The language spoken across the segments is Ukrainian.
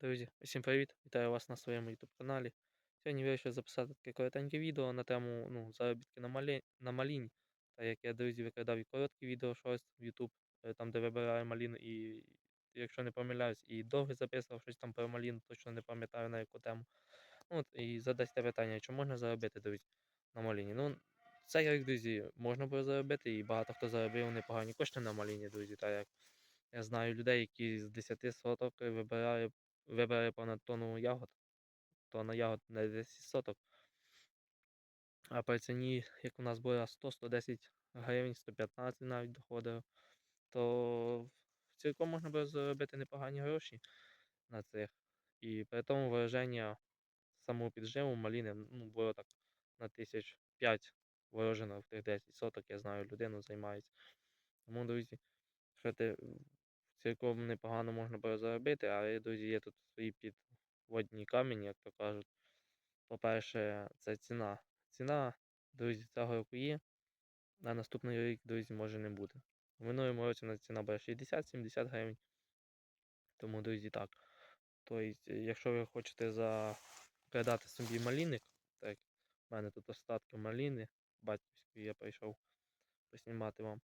Друзі, усім привіт! Вітаю вас на своєму YouTube каналі. Сьогодні вирішив записати таке коротеньке відео на тему ну, заробітки на, малі... на маліні. Так як я, друзі, викладав і короткі відео щось в YouTube, е, там де вибираю маліну, і якщо не помиляюсь, і довго записував щось там про маліну, точно не пам'ятаю на яку тему. Ну, от, І задасте питання, чи можна заробити, друзі, на маліні. Ну, це рік, друзі, можна було заробити, і багато хто заробив непогані кошти на маліні, друзі. Так як я знаю людей, які з 10 соток вибирають вибере понад тонну ягод, тонна ягод на 10 соток. А при ціні, як у нас була 100-110 гривень, 115 навіть доходило, то цілком можна було заробити непогані гроші на цих. І при тому вираження самого підживу маліни ну, було так на тисяч 5 виражено в тих 10 соток, я знаю, людину займається. Тому, друзі, що ти цілком непогано можна було заробити, але, друзі, є тут свої підводні камені, як то кажуть. По-перше, це ціна. Ціна, друзі, цього року є. На наступний рік, друзі, може не бути. В минулому році у нас ціна була 60-70 гривень. Тому, друзі, так. Тобто, якщо ви хочете передати собі маліник, так, в мене тут остатки маліни, батьківської я прийшов поснімати вам.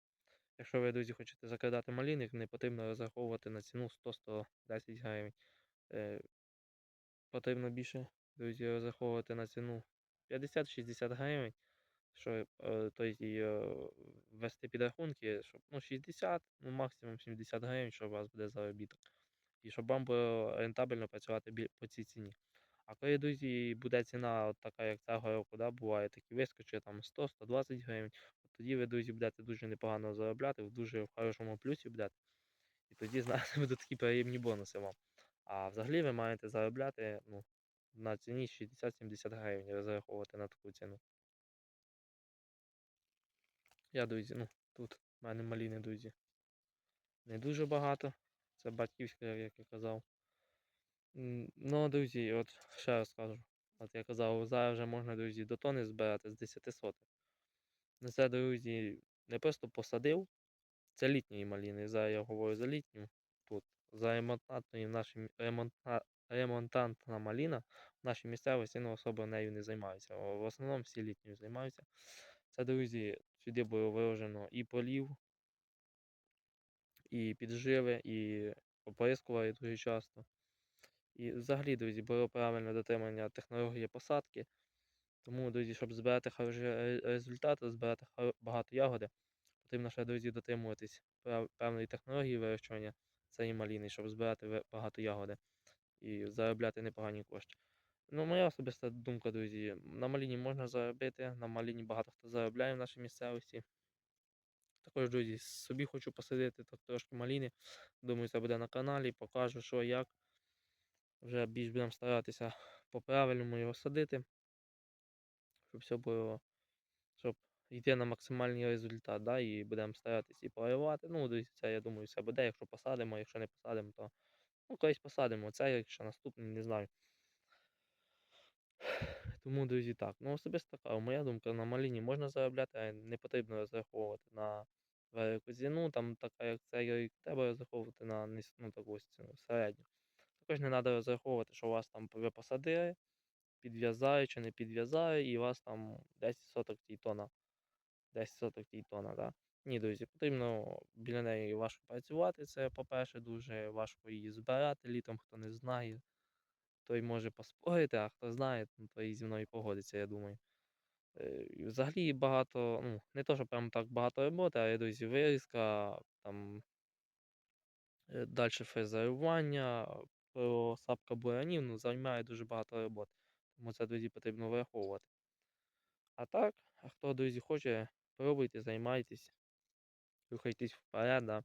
Якщо ви, друзі, хочете закидати маліник, не потрібно розраховувати на ціну 100-110 гривень. Е, Потрібно більше, друзі, розраховувати на ціну 50-60 гривень. Що, е, тобто, е, ввести підрахунки, щоб ну, 60, ну максимум 70 гривень, що у вас буде заробіток. І щоб вам було рентабельно працювати по цій ціні. А коли, друзі, буде ціна от така, як цього року, да, буває такі вискочить там 100-120 гривень, тоді ви, друзі, будете дуже непогано заробляти, в дуже в хорошому плюсі будете. І тоді, знаєте, будуть такі приємні бонуси вам. А взагалі ви маєте заробляти ну, на ціні 60-70 гривень, розраховувати на таку ціну. Я, друзі, ну, тут в мене маліни, друзі. Не дуже багато. Це батьківська, як я казав. Ну, друзі, от ще раз кажу. От я казав, зараз вже можна, друзі, до тони збирати з 10 соток. Це, друзі, не просто посадив. Це літні маліни. Зараз я говорю за літню. Тут за ремонтантною наші ремонта, ремонтантна маліна в нашій місцевості ну, особо нею не займаються. В основному всі літньою займаються. Це, друзі, сюди було виложено і полів, і підживи, і оприскували дуже часто. І взагалі, друзі, було правильне дотримання технології посадки. Тому, друзі, щоб збирати хороші результати, збирати багато ягоди, потрібно ще, друзі, дотримуватись певної технології вирощування цієї маліни, щоб збирати багато ягоди і заробляти непогані кошти. Ну, моя особиста думка, друзі, на маліні можна заробити, на маліні багато хто заробляє в нашій місцевості. Також, друзі, собі хочу посадити трошки маліни. Думаю, це буде на каналі, покажу, що як. Вже більш будемо старатися по-правильному його садити, все було, щоб йти на максимальний результат. да, І будемо старатися і поливати. Ну, це я думаю, все буде. Якщо посадимо, якщо не посадимо, то ну, колись посадимо. Це, якщо наступний, не знаю. Тому, друзі, так. Ну, особисто така, моя думка, на маліні можна заробляти, а не потрібно розраховувати на велику ціну, там така, як це, треба розраховувати на ну, таку ціну середню. Також не треба розраховувати, що у вас там ви посадили, підв'язає чи не підв'язає, і у вас там 10 соток тона. 10 соток тона, да? Ні, друзі, потрібно біля неї важко працювати. Це, по-перше, дуже важко її збирати літом, хто не знає. Той може поспорити, а хто знає, той зі мною погодиться, я думаю. Е, взагалі багато, ну, не то, що прям так багато роботи, а друзі, вирізка, там е, далі фрезерування, просапка буранів, ну, займає дуже багато роботи. Тому це, друзі, потрібно враховувати. А так, а хто, друзі, хоче, пробуйте, займайтесь, рухайтесь вперед. Да.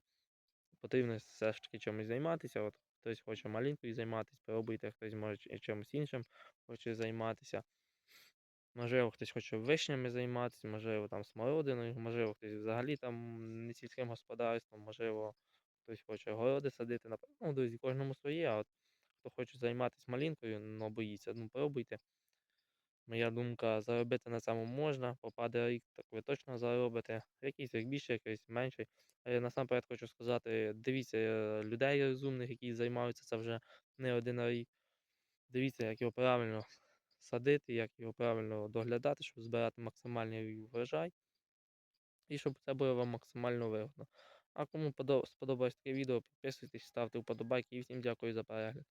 Потрібно все ж таки чимось займатися. От Хтось хоче маленькою займатися, пробуйте, хтось може чимось іншим хоче займатися. Можливо, хтось хоче вишнями займатися, можливо, там смородиною, можливо, хтось взагалі там не сільським господарством, можливо, хтось хоче городи садити. Ну, друзі, кожному своє, а от хто хоче займатися малинкою, але ну, боїться, ну пробуйте. Моя думка, заробити на цьому можна, попаде рік, так ви точно заробите. Якийсь рік більше, якийсь менший. Насамперед хочу сказати, дивіться е, людей розумних, які займаються це вже не один рік. Дивіться, як його правильно садити, як його правильно доглядати, щоб збирати максимальний врожай. І щоб це було вам максимально вигодно. А кому сподобалось таке відео, підписуйтесь, ставте вподобайки і всім дякую за перегляд.